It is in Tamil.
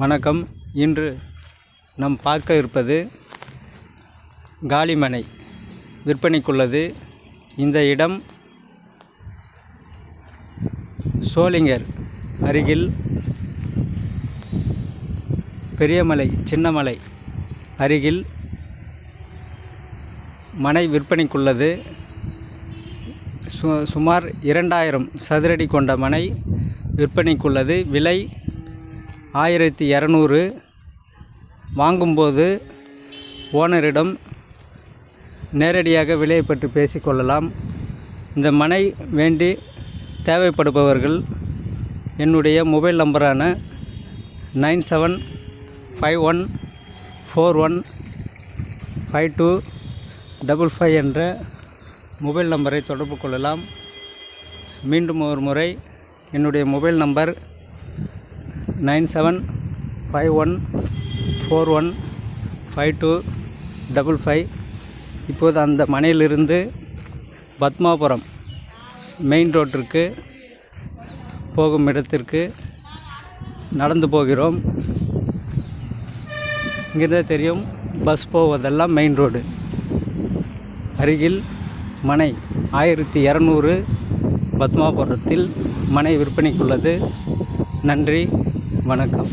வணக்கம். இன்று நாம் பார்க்க இருப்பது காலிமனை விற்பனைக்குள்ளது. இந்த இடம் சோளிங்கர் அருகில் பெரியமலை சின்னமலை அருகில் மனை விற்பனைக்குள்ளது. சு சுமார் இரண்டாயிரம் சதுரடி கொண்ட மனை விற்பனைக்குள்ளது. விலை ஆயிரத்தி இரநூறு வாங்கும்போது ஓனரிடம் நேரடியாக விலையை பற்றி பேசிக்கொள்ளலாம். இந்த மனை வேண்டி தேவைப்படுபவர்கள் என்னுடைய mobile நம்பரான nine seven five one four one five two double five என்ற மொபைல் நம்பரை தொடர்பு கொள்ளலாம். மீண்டும் ஒரு முறை என்னுடைய mobile number nine seven five one four one five two double five. இப்போது அந்த மனையிலிருந்து பத்மாபுரம் மெயின் ரோட்டிற்கு போகும் இடத்திற்கு நடந்து போகிறோம். இங்கிருந்தே தெரியும் பஸ் போவதெல்லாம் மெயின் ரோடு. அருகில் மனை ஆயிரத்தி இரநூறு பத்மாபுரத்தில் மனை விற்பனைக்குள்ளது. நன்றி. வணக்கம்.